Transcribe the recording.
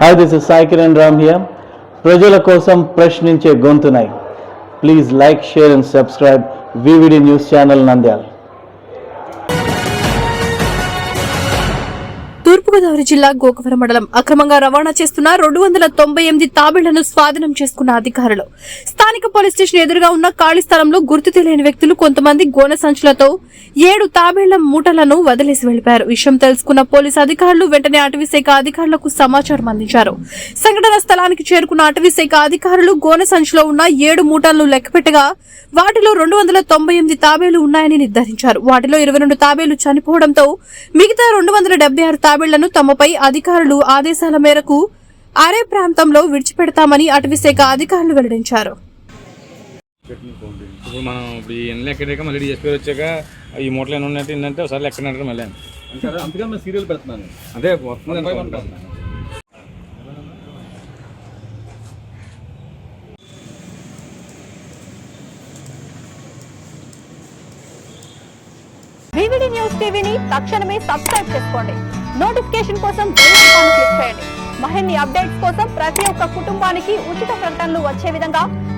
Hi this is Sai Kiran Ram here ప్రజల కోసం ప్రశ్నించే గొంతునై. Please like share and subscribe VVD news channel Nandyal Thurpu Godavari జిల్లా గోకవరం మండలం అక్రమంగా రవాణా చేస్తున్న రెండు వందల తొంభై ఎనిమిది తాబేళ్ళను స్వాధీనం చేసుకున్న అధికారులు. స్థానిక పోలీస్ స్టేషన్ ఎదురుగా ఉన్న ఖాళీ స్థలంలో గుర్తు తెలియని వ్యక్తులు కొంతమంది గోనె సంచులతో ఏడు తాబేళ్ళ మూటలను వదిలేసి వెళ్ళిపారు విషయం తెలుసుకున్న పోలీస్ అధికారులు వెంటనే అటవీశాఖ అధికారులకు సమాచారం అందించారు. సంఘటన స్థలానికి చేరుకున్న అటవీశాఖ అధికారులు గోనె సంచిలో ఉన్న ఏడు మూటలను లెక్కపెట్టగా వాటిలో రెండు వందల తొంభై ఎనిమిది తాబేళ్ళు ఉన్నాయని నిర్ధారించారు. వాటిలో ఇరవై రెండు తాబేళ్ళు చనిపోవడంతో మిగతా రెండు వందల డెబ్బై ఆరు తాబేళ్ళను తమపై అధికారులు ఆదేశాల మేరకు అరే ప్రాంతంలో విడిచిపెడతామని అటవీశాఖ అధికారులు వెల్లడించారు. ఇప్పుడు మనం ఇప్పుడు ఈ ఎన్ని ఎక్కడాక మళ్ళీ డిఎస్పీ వచ్చాక ఈ మూటలు ఎన్ని ఉన్నాయంటే ఏంటంటే ఒకసారి అంటారు మళ్ళీ. అందుకని మేము సీరియల్ పెడుతున్నాను. అదే వస్తుంది వివిడి న్యూస్ టీవీని తక్షణమే సబ్స్క్రైబ్ చేసుకోండి. నోటిఫికేషన్ కోసం బెల్ ఐకాన్ క్లిక్ చేయండి. మరిన్ని అప్డేట్స్ కోసం ప్రతి ఒక్క కుటుంబానికి ఉచిత ప్రకటనలు వచ్చే విధంగా